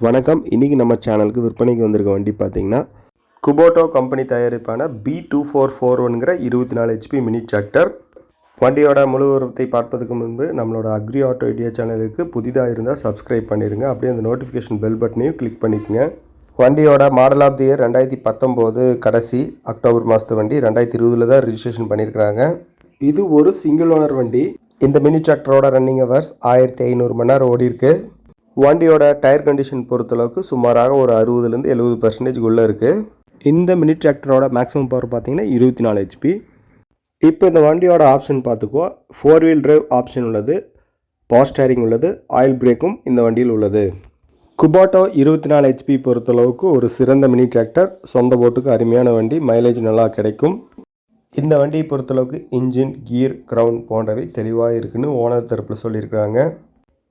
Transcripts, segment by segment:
வணக்கம். இன்றைக்கி நம்ம சேனலுக்கு விற்பனைக்கு வந்திருக்க வண்டி பார்த்தீங்கன்னா குபோட்டோ கம்பெனி தயாரிப்பான பி டூ ஃபோர் ஃபோர் ஒன்கிற இருபத்தி நாலு ஹெச்பி மினி டிராக்டர் வண்டியோட முழு உரத்தை பார்ப்பதற்கு முன்பு நம்மளோட அக்ரி ஆட்டோ ஐடியா சேனலுக்கு புதிதாக இருந்தால் சப்ஸ்கிரைப் பண்ணிடுங்க அப்படியே அந்த நோட்டிஃபிகேஷன் பெல் பட்டனையும் கிளிக் பண்ணிக்கோங்க. வண்டியோட மாடல் ஆஃப் தி இயர் ரெண்டாயிரத்தி பத்தொம்போது கடைசி அக்டோபர் மாதத்து வண்டி ரெண்டாயிரத்தி இருபதில் தான் ரிஜிஸ்ட்ரேஷன் பண்ணியிருக்கிறாங்க இது ஒரு சிங்கிள் ஓனர் வண்டி. இந்த மினி டிராக்டரோட ரன்னிங் ஹவர்ஸ் ஆயிரத்தி ஐநூறு மணி நேரம் ஓடி இருக்கு. வண்டியோட டயர் கண்டிஷன் பொறுத்தளவுக்கு சுமாராக ஒரு அறுபதுலேருந்து எழுபது பர்சன்டேஜ் உள்ளே இருக்குது இந்த மினி டிராக்டரோட மேக்ஸிமம் பவர் பார்த்தீங்கன்னா இருபத்தி நாலு ஹெச்பி இப்போ இந்த வண்டியோட ஆப்ஷன் பார்த்துக்கோ ஃபோர் வீல் டிரைவ் ஆப்ஷன் உள்ளது. பவர் ஸ்டேரிங் உள்ளது. ஆயில் பிரேக்கும் இந்த வண்டியில் உள்ளது. குபாட்டோ இருபத்தி நாலு ஹெச்பி பொறுத்தளவுக்கு ஒரு சிறந்த மினி டிராக்டர் சொந்த போட்டுக்கு அருமையான வண்டி. மைலேஜ் நல்லா கிடைக்கும். இந்த வண்டியை பொறுத்தளவுக்கு இன்ஜின் கீர் க்ரௌண்ட் போன்றவை தெளிவாக இருக்குன்னு ஓனர் தரப்பில் சொல்லியிருக்கிறாங்க.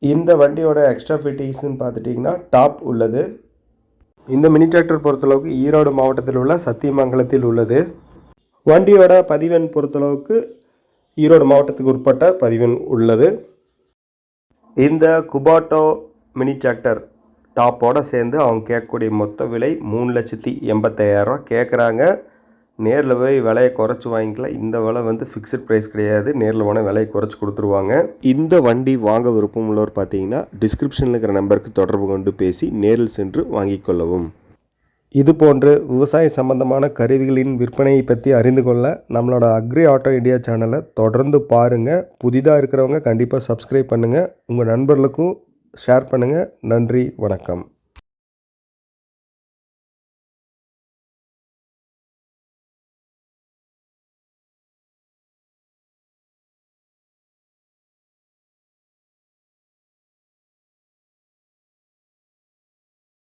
இந்த வண்டியோட எக்ஸ்ட்ரா ஃபிட்டிங்ஸ்னு பார்த்துட்டிங்கன்னா டாப் உள்ளது. இந்த மினி டிராக்டர் பொறுத்தளவுக்கு ஈரோடு மாவட்டத்தில் உள்ள சத்தியமங்கலத்தில் உள்ளது. வண்டியோட பதிவெண் பொறுத்தளவுக்கு ஈரோடு மாவட்டத்துக்கு உட்பட்ட பதிவெண் உள்ளது. இந்த குபாட்டோ மினி டிராக்டர் டாப்போடு சேர்ந்து அவங்க கேட்கக்கூடிய மொத்த விலை மூணு லட்சத்தி எண்பத்தாயிரரூவா கேட்குறாங்க. நேரில் போய் விலையை குறைச்சி வாங்கிக்கலாம் இந்த விலை வந்து ஃபிக்ஸட் ப்ரைஸ் கிடையாது. நேரில் போனால் விலையை குறைச்சி கொடுத்துருவாங்க. இந்த வண்டி வாங்க விருப்பம் உள்ளவர் பார்த்தீங்கன்னா டிஸ்கிரிப்ஷனில் இருக்கிற நம்பருக்கு தொடர்பு கொண்டு பேசி நேரில் சென்று வாங்கிக் கொள்ளவும். இது போன்று விவசாய சம்பந்தமான கருவிகளின் விற்பனையை பற்றி அறிந்து கொள்ள நம்மளோட அக்ரி ஆட்டோ இந்தியா சேனலை தொடர்ந்து பாருங்கள் புதிதாக இருக்கிறவங்க கண்டிப்பாக சப்ஸ்கிரைப் பண்ணுங்கள் உங்கள் நண்பர்களுக்கும் ஷேர் பண்ணுங்கள் நன்றி வணக்கம்.